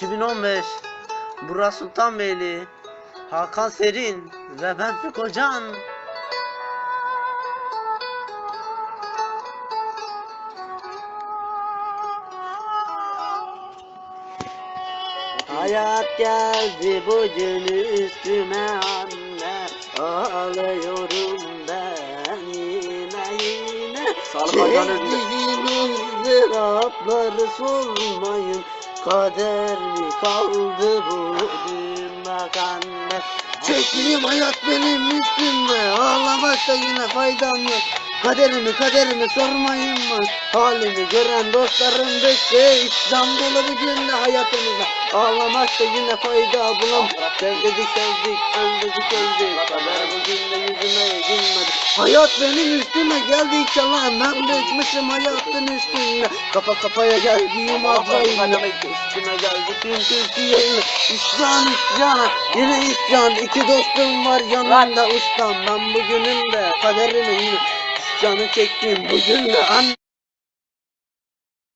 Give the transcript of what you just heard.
2015 Burası Sultanbeyli Hakan Serin ve ben Fik Hocan Hayat geldi bugün üstüme anne Ağlıyorum Sağlık Hocan'ın Çektiğim ızdırapları sormayın Kaderli kaldı bugün bak anne Çektiğim hayat benim üstümde. Ağlamakta yine faydam yok. Kaderimi kaderimi sormayın mı? Halimi gören dostlarım bekle İstanbul'u bir günde hayatımızda Ağlamakta yine fayda bulam Sevdik sevdik öldük öldük Kader bugün de yüzüme gülmedi Hayat benim üstüme geldikçe lan Ben düşmüşüm hayatın üstünde. Kafa kafaya geldiğim Azrail'le Üstüme geldi tüm Türkiye'yle İsyan isyan yine isyan. İki dostum var yanımda ustam. Ben bugünün de kaderimi Canı çektim bugün de an